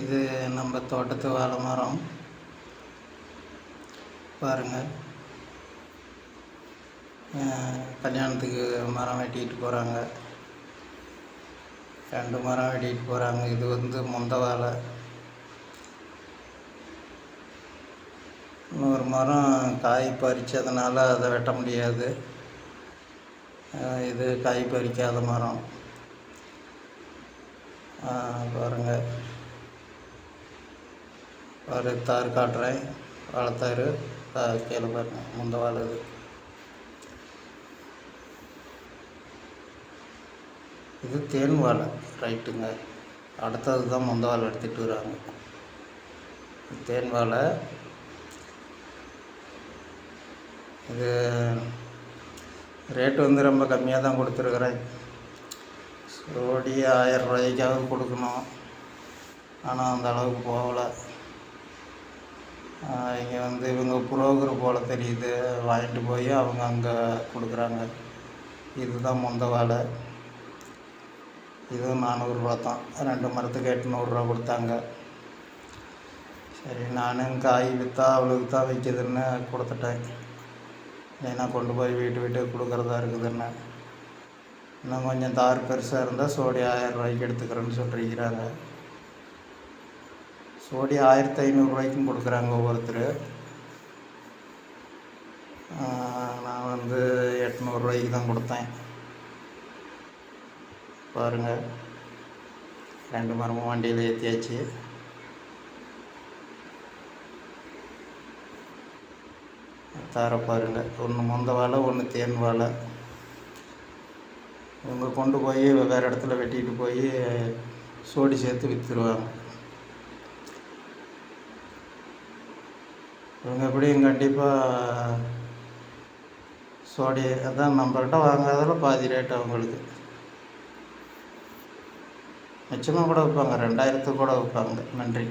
இது நம்ம தோட்டத்து வாழை மரம். பாருங்கள் கல்யாணத்துக்கு மரம் வெட்டிட்டு போகிறாங்க ரெண்டு மரம் வெட்டிட்டு போகிறாங்க இது வந்து முந்த வாழை. இன்னொரு மரம் காய் பறித்ததுனால அதை வெட்ட முடியாது. இது காய் பறிக்காத மரம். பாருங்கள் ஒரு தார் காட்டுறேன். வாழைத்தார் கீழே பாருங்க முந்த வாழை இது. தேன் வாழை ரைட்டுங்க. அடுத்தது தான் முந்த வாழை எடுத்துகிட்டு வராங்க. தேன் வாழை. இது ரேட்டு வந்து ரொம்ப கம்மியாக தான் கொடுத்துருக்குறேன். சோடி ஆயிரம் ரூபாய்க்காவது கொடுக்கணும். ஆனால் அந்த அளவுக்கு போகலை. இங்கே வந்து இவங்க புரோக்கர் போல் தெரியுது. வாங்கிட்டு போய் அவங்க அங்கே கொடுக்குறாங்க. இதுதான் மொந்த வாழை இதுவும் நானூறுரூவா தான். ரெண்டு மரத்துக்கு எட்நூறுரூவா கொடுத்தாங்க. சரி நானும் காய் விற்றா அவளுக்கு தான் விற்கிதுன்னு கொடுத்துட்டேன். ஏன்னா கொண்டு போய் வீட்டு வீட்டுக்கு கொடுக்குறதா இருக்குதுன்னு. இன்னும் கொஞ்சம் தார் பெருசாக இருந்தால் சோடி ஆயிரம் ரூபாய்க்கு எடுத்துக்கிறேன்னு சொல்லியிருக்கிறாங்க சோடி ஆயிரத்தி ஐநூறுரூவாய்க்கும் கொடுக்குறாங்க ஒவ்வொருத்தர். நான் வந்து எட்நூறுரூவாய்க்கு தான் கொடுத்தேன். பாருங்கள் ரெண்டு மரமும் வண்டியில் ஏற்றியாச்சு தார பாருங்கள் ஒன்று முந்த வாழை ஒன்று தேன் வாழை. இவங்க கொண்டு போய் வேறு இடத்துல வெட்டிட்டு போய் சோடி சேர்த்து விற்றுருவாங்க இவங்க எப்படியும் கண்டிப்பாக சோடி அதான் நம்மள்கிட்ட வாங்காதால பாதி ரேட் அவங்களுக்கு மிச்சமாக கூட வைப்பாங்க ரெண்டாயிரத்துக்கு கூட வைப்பாங்க நன்றி.